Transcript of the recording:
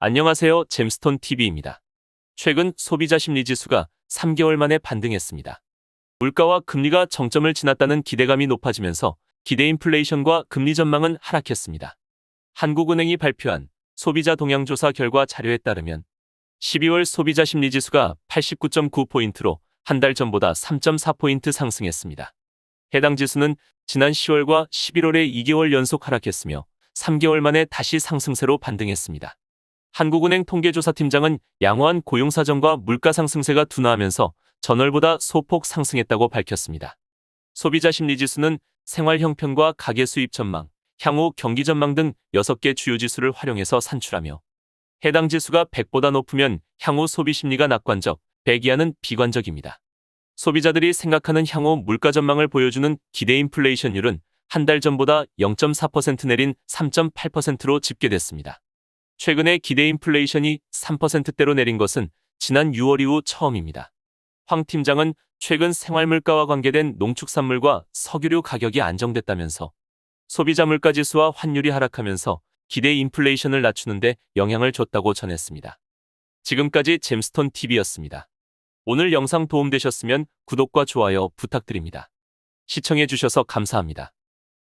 안녕하세요. 잼스톤 TV입니다. 최근 소비자 심리 지수가 3개월 만에 반등했습니다. 물가와 금리가 정점을 지났다는 기대감이 높아지면서 기대 인플레이션과 금리 전망은 하락했습니다. 한국은행이 발표한 소비자 동향 조사 결과 자료에 따르면 12월 소비자 심리 지수가 89.9포인트로 한 달 전보다 3.4포인트 상승했습니다. 해당 지수는 지난 10월과 11월에 2개월 연속 하락했으며 3개월 만에 다시 상승세로 반등했습니다. 한국은행 통계조사팀장은 양호한 고용사정과 물가 상승세가 둔화하면서 전월보다 소폭 상승했다고 밝혔습니다. 소비자 심리지수는 생활 형편과 가계 수입 전망, 향후 경기 전망 등 6개 주요 지수를 활용해서 산출하며 해당 지수가 100보다 높으면 향후 소비 심리가 낙관적, 100 이하는 비관적입니다. 소비자들이 생각하는 향후 물가 전망을 보여주는 기대 인플레이션율은 한 달 전보다 0.4% 내린 3.8%로 집계됐습니다. 최근에 기대 인플레이션이 3%대로 내린 것은 지난 6월 이후 처음입니다. 황 팀장은 최근 생활물가와 관계된 농축산물과 석유류 가격이 안정됐다면서 소비자 물가 지수와 환율이 하락하면서 기대 인플레이션을 낮추는데 영향을 줬다고 전했습니다. 지금까지 잼스톤 TV였습니다. 오늘 영상 도움되셨으면 구독과 좋아요 부탁드립니다. 시청해주셔서 감사합니다.